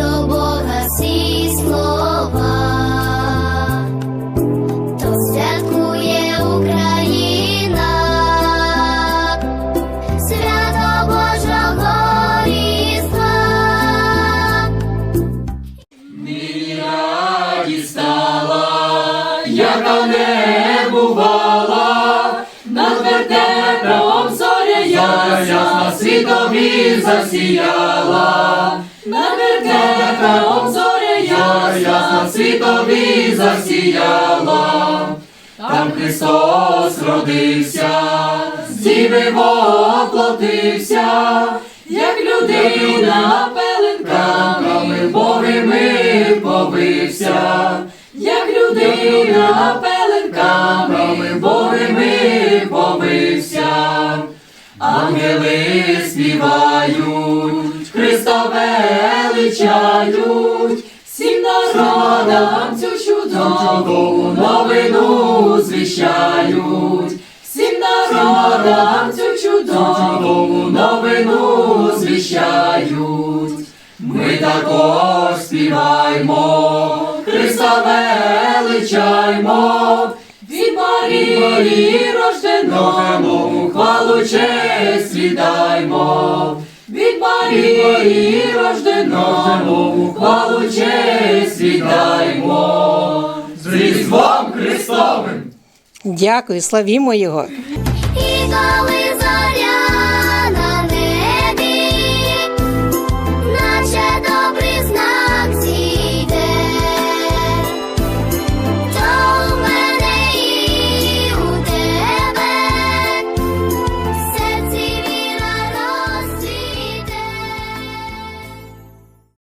до Бога всі слова, то святкує Україна, свято Божого різдва. Мені раді стала, не бувала. Світові засіяла, на вертепом зоря ясна, світові засіяла. Там Христос родився, з діви воплотився, як людина пеленками Богими повився, як людина пеленками Богими повився. Ангели співають, Христа величають, всім народам цю чудову новину звіщають, всім народам цю чудову новину звіщають. Ми також співаймо, Христа величаймо, від Марії рожденому честь віддаймо. Від Марії рожденому хвалу честь віддаймо. З Різдвом Христовим! Дякую, славімо його. І коли